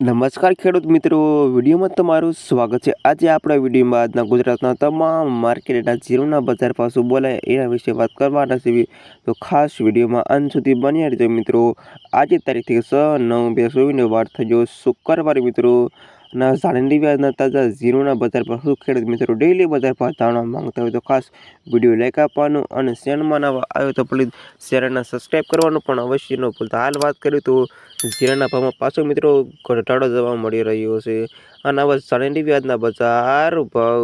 નમસ્કાર ખેડૂત મિત્રો, વિડીયોમાં તમારું સ્વાગત છે. આજે આપણા વિડીયોમાં આજના ગુજરાતના તમામ માર્કેટના જીરોના બજાર પાસું બોલાય એના વિશે વાત કરવાના છે તો ખાસ વિડીયોમાં અંત સુધી બન્યા રહેજો મિત્રો. આજે તારીખથી છ નવ બે ચોવીસને વાર થયો શુક્રવારે મિત્રો. ના જાણેલી વ્યાજના તાજા ઝીરોના બજાર પર શું ખેડૂત મિત્રો ડેલી બજાર ભાવ જાણવા માંગતા હોય તો ખાસ વીડિયો લાઈક આપવાનું અને ચેનલમાં નવા આવ્યો તો પ્લીઝ ચેનલને સબસ્ક્રાઈબ કરવાનું પણ અવશ્ય ન ભૂલતા. હાલ વાત કરીએ તો જીરાના ભાવમાં પાછો મિત્રો ઘટાડો જોવા મળી રહ્યો છે. અને આવા જાણેલી વ્યાજના બજાર ભાવ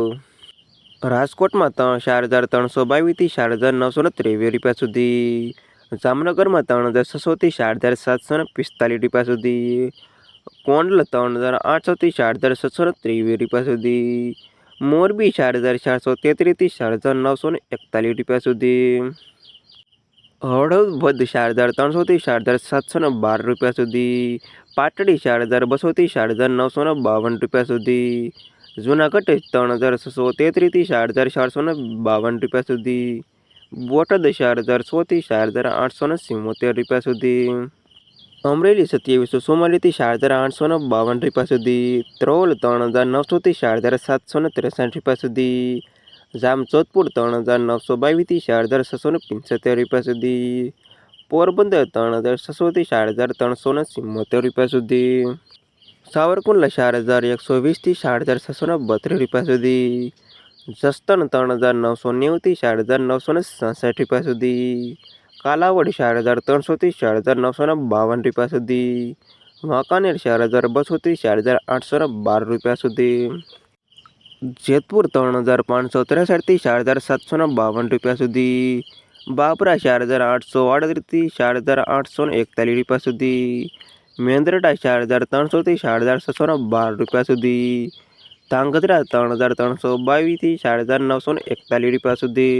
રાજકોટમાં ત્રણ ચાર હજાર ત્રણસો બાવીસથી ચાર હજાર નવસો ને ત્રેવીસ રૂપિયા સુધી. જામનગરમાં ત્રણ હજાર છસોથી ચાર હજાર સાતસો ને પિસ્તાલીસ રૂપિયા સુધી. કોંડલ ત્રણ હજાર આઠસોથી ચાર હજાર છસો ત્રેવીસ રૂપિયા સુધી મોરબી ચાર હજાર ચારસો તેત્રીસથી ચાર હજાર નવસો એકતાલીસ રૂપિયા સુધી હળદ વધ ચાર હજાર ત્રણસોથી ચાર હજાર સાતસો બાર રૂપિયા સુધી પાટડી ચાર હજાર બસોથી ચાર હજાર નવસો બાવન રૂપિયા સુધી જૂનાગઢ ત્રણ હજાર છસો તેત્રીસથી ચાર હજાર ચારસો ને બાવન રૂપિયા સુધી બોટાદ ચાર હજાર સોથી ચાર હજાર આઠસો ને સિત્તોતેર રૂપિયા સુધી અમરેલી સત્યાવીસો ચુમ્માલીસથી હજાર આઠસો ને બાવન રૂપિયા સુધી, ત્રોલ ત્રણ હજાર નવસોથી હજાર સાતસો ને ત્રેસઠ રૂપિયા સુધી જામજોધપુર ત્રણ હજાર નવસો બાવીસથી હજાર છસો ને પંચોતેર રૂપિયા સુધી, પોરબંદર ત્રણ હજાર છસોથી હજાર ત્રણસો ને સિત્તોતેર રૂપિયા સુધી, સાવરકુંડલા ચાર હજાર એકસો વીસથી હજાર છસો ને બત્રીસ રૂપિયા સુધી જસ્તન ત્રણ હજાર નવસો નેવુંથી હજાર નવસો ને સાસઠ રૂપિયા સુધી કાલાવડ ચાર હજાર ત્રણસોથી ચાર હજાર નવસો ને બાવન રૂપિયા સુધી વાંકાનેર ચાર હજાર બસોથી ચાર હજાર આઠસો ને બાર રૂપિયા સુધી જેતપુર ત્રણ હજાર પાંચસો ત્રેસઠથી ચાર હજાર સાતસો ને બાવન રૂપિયા સુધી બાબરા ચાર હજાર આઠસો આડત્રીસથી ચાર હજાર આઠસો એકતાલીસ રૂપિયા સુધી મેંદરડા ચાર હજાર ત્રણસોથી ચાર હજાર છસો ને બાર રૂપિયા સુધી ધાંગધ્રા ત્રણ હજાર ત્રણસો બાવીસથી ચાર હજાર નવસો એકતાલીસ રૂપિયા સુધી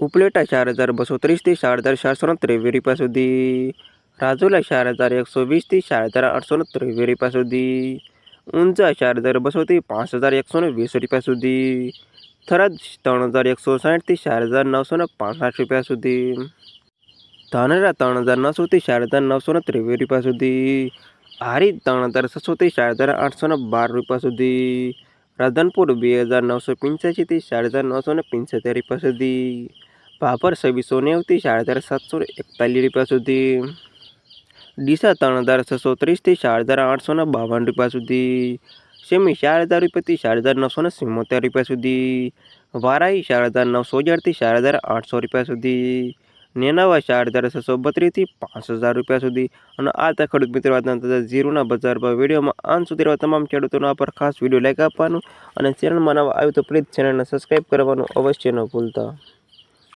ઉપલેટા ચાર હજાર બસો ત્રીસથી ચાર હજાર ચારસો ત્રેવીસ રૂપિયા સુધી રાજુલા ચાર હજાર એકસો વીસથી ચાર હજાર આઠસો ત્રેવીસ રૂપિયા સુધી ઊંઝા ચાર હજાર બસોથી પાંચ હજાર એકસો ને વીસ રૂપિયા સુધી થરાદ ત્રણ હજાર એકસો સાઠથી ચાર હજાર નવસો ને પાંસઠ રૂપિયા સુધી ધાનેરા ત્રણ હજાર નવસોથી ચાર હજાર નવસો ને ત્રેવીસ રૂપિયા સુધી હારી ત્રણ હજાર છસોથી ચાર હજાર આઠસો ને બાર રૂપિયા સુધી રાધનપુર બે હજાર નવસો પંચ્યાસીથી ચાર હજાર નવસો ને પંચોતેર રૂપિયા સુધી ભાભર છવ્વીસો નેવુંથી ચાર હજાર સાતસો એકતાલીસ રૂપિયા સુધી. ડીસા ત્રણ હજાર છસો ત્રીસથી ચાર હજાર આઠસો બાવન રૂપિયા સુધી. સેમી ચાર હજાર રૂપિયાથી ચાર હજાર નવસો ને સિમોતેર રૂપિયા સુધી. વારાઈ ચાર હજાર નવસો અગિયારથી ચાર હજાર આઠસો રૂપિયા સુધી. નેનાવા ચાર હજાર છસો બત્રીસથી પાંચ હજાર રૂપિયા સુધી. અને આ ત્યાં ખેડૂત મિત્રો આજના ઝીરોના બજાર પર વિડીયોમાં. અંત સુધી તમામ ખેડૂતોના પર ખાસ વીડિયો લાઈક આપવાનું અને ચેનલમાં નવા આવ્યું તો પ્લીઝ ચેનલને સબસ્ક્રાઈબ કરવાનું અવશ્ય ન ભૂલતા.